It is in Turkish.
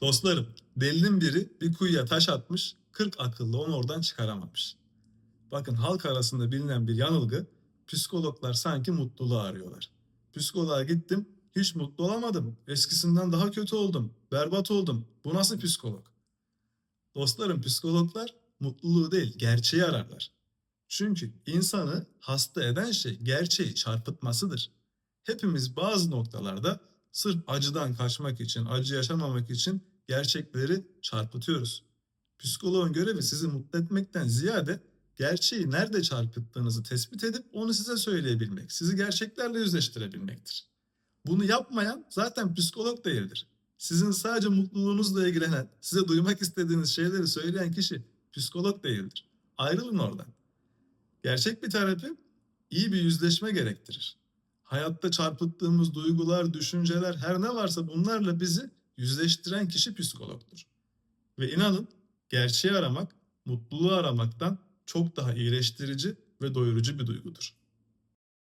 Dostlarım, delinin biri bir kuyuya taş atmış, 40 akıllı onu oradan çıkaramamış. Bakın halk arasında bilinen bir yanılgı, psikologlar sanki mutluluğu arıyorlar. Psikoloğa gittim, hiç mutlu olamadım. Eskisinden daha kötü oldum, berbat oldum. Bu nasıl psikolog? Dostlarım, psikologlar mutluluğu değil, gerçeği ararlar. Çünkü insanı hasta eden şey gerçeği çarpıtmasıdır. Hepimiz bazı noktalarda sırf acıdan kaçmak için, acı yaşamamak için gerçekleri çarpıtıyoruz. Psikoloğun görevi sizi mutlu etmekten ziyade gerçeği nerede çarpıttığınızı tespit edip onu size söyleyebilmek, sizi gerçeklerle yüzleştirebilmektir. Bunu yapmayan zaten psikolog değildir. Sizin sadece mutluluğunuzla ilgilenen, size duymak istediğiniz şeyleri söyleyen kişi psikolog değildir. Ayrılın oradan. Gerçek bir terapi iyi bir yüzleşme gerektirir. Hayatta çarpıttığımız duygular, düşünceler her ne varsa bunlarla bizi yüzleştiren kişi psikologdur. Ve inanın gerçeği aramak mutluluğu aramaktan çok daha iyileştirici ve doyurucu bir duygudur.